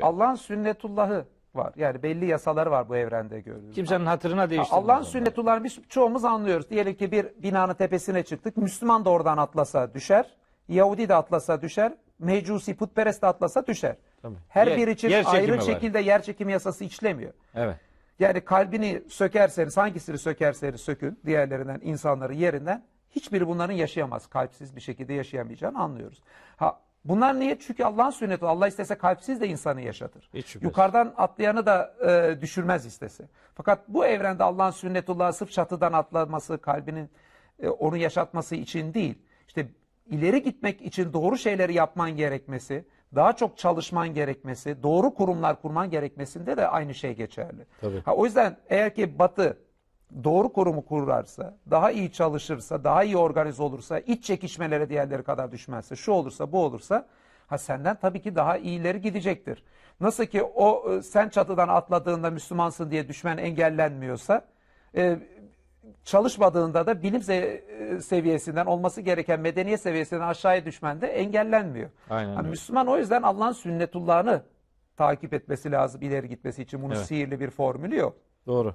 Allah'ın sünnetullahı var. Yani belli yasaları var bu evrende görüyoruz. Kimsenin hatırına değiştirmez. Allah'ın sünnetullahını biz çoğumuz anlıyoruz. Diyelim ki bir binanın tepesine çıktık. Müslüman da oradan atlasa düşer. Yahudi de atlasa düşer. Mecusi, putperest de atlasa düşer. Tabii. Her Yer- bir için yer ayrı var. şekilde yer çekimi yasası işlemiyor. Evet. Yani kalbini sökerseniz, hangisini sökerseniz sökün, diğerlerinden, insanları yerinden, hiçbiri bunların yaşayamaz. Kalpsiz bir şekilde yaşayamayacağını anlıyoruz. Ha, bunlar niye? Çünkü Allah'ın sünneti. Allah istese kalpsiz de insanı yaşatır. Yukarıdan atlayanı da e, düşürmez istese. Fakat bu evrende Allah'ın sünnetullahı sırf çatıdan atlaması, kalbinin e, onu yaşatması için değil. İşte ileri gitmek için doğru şeyleri yapman gerekmesi, daha çok çalışman gerekmesi, doğru kurumlar kurman gerekmesinde de aynı şey geçerli. Tabii. Ha, o yüzden eğer ki Batı doğru kurumu kurarsa, daha iyi çalışırsa, daha iyi organize olursa, iç çekişmelere diğerleri kadar düşmezse, şu olursa, bu olursa, ha senden tabii ki daha iyileri gidecektir. Nasıl ki o e, sen çatıdan atladığında Müslümansın diye düşmen engellenmiyorsa, e, çalışmadığında da bilim e, seviyesinden olması gereken medeniyet seviyesinden aşağıya düşmen de engellenmiyor. Aynen öyle. Müslüman o yüzden Allah'ın sünnetullahını takip etmesi lazım ileri gitmesi için. Bunun Evet. sihirli bir formülü yok. Doğru.